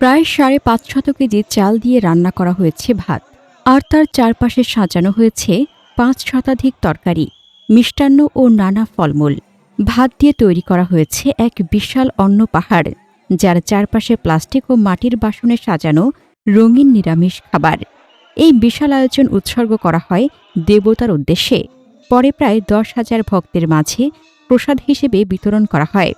প্রায় সাড়ে পাঁচ শত কেজি চাল দিয়ে রান্না করা হয়েছে ভাত। আর তার চারপাশে সাজানো হয়েছে পাঁচ শতাধিক তরকারি, মিষ্টান্ন ও নানা ফলমূল। ভাত দিয়ে তৈরি করা হয়েছে এক বিশাল অন্ন পাহাড়, যার চারপাশে প্লাস্টিক ও মাটির বাসনে সাজানো রঙিন নিরামিষ খাবার। এই বিশাল আয়োজন উৎসর্গ করা হয় দেবতার উদ্দেশ্যে। পরে প্রায় দশ হাজার ভক্তের মাঝে প্রসাদ হিসেবে বিতরণ করা হয়।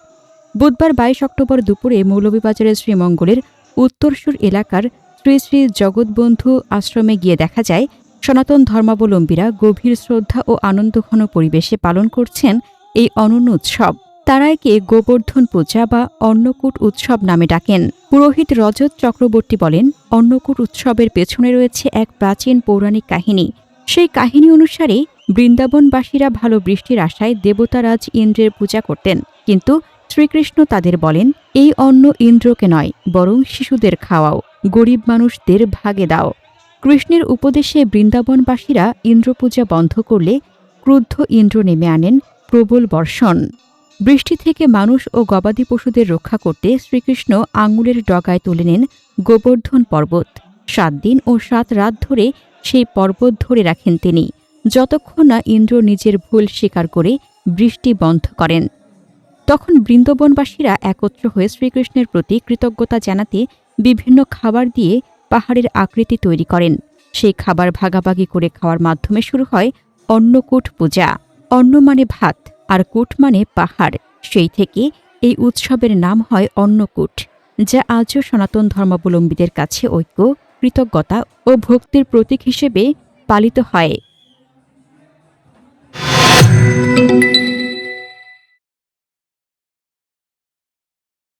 বুধবার বাইশ অক্টোবর দুপুরে মৌলভীবাজারের শ্রীমঙ্গলের উত্তরসুর এলাকার শ্রী শ্রী জগৎবন্ধু আশ্রমে গিয়ে দেখা যায়, সনাতন ধর্মাবলম্বীরা গভীর শ্রদ্ধা ও আনন্দঘন পরিবেশে পালন করছেন এই অনন্য উৎসব। তারা একে গোবর্ধন পূজা বা অন্নকূট উৎসব নামে ডাকেন। পুরোহিত রজত চক্রবর্তী বলেন, অন্নকূট উৎসবের পেছনে রয়েছে এক প্রাচীন পৌরাণিক কাহিনী। সেই কাহিনী অনুসারে বৃন্দাবনবাসীরা ভালো বৃষ্টির আশায় দেবতারাজ ইন্দ্রের পূজা করতেন। কিন্তু শ্রীকৃষ্ণ তাদের বলেন, এই অন্ন ইন্দ্রকে নয়, বরং শিশুদের খাওয়াও, গরিব মানুষদের ভাগে দাও। কৃষ্ণের উপদেশে বৃন্দাবনবাসীরা ইন্দ্রপূজা বন্ধ করলে ক্রুদ্ধ ইন্দ্র নেমে আনেন প্রবল বর্ষণ। বৃষ্টি থেকে মানুষ ও গবাদি পশুদের রক্ষা করতে শ্রীকৃষ্ণ আঙুলের ডগায় তুলে নেন গোবর্ধন পর্বত। সাত দিন ও সাত রাত ধরে সেই পর্বত ধরে রাখেন তিনি। যতক্ষণ না ইন্দ্র নিজের ভুল স্বীকার করে বৃষ্টি বন্ধ করেন। তখন বৃন্দবনবাসীরা একত্র হয়ে শ্রীকৃষ্ণের প্রতি কৃতজ্ঞতা জানাতে বিভিন্ন খাবার দিয়ে পাহাড়ের আকৃতি তৈরি করেন। সেই খাবার ভাগাভাগি করে খাওয়ার মাধ্যমে শুরু হয় অন্নকূট পূজা। অন্ন মানে ভাত, আর কূট মানে পাহাড়। সেই থেকে এই উৎসবের নাম হয় অন্নকূট, যা আজও সনাতন ধর্মাবলম্বীদের কাছে ঐক্য, কৃতজ্ঞতা ও ভক্তির প্রতীক হিসেবে পালিত হয়।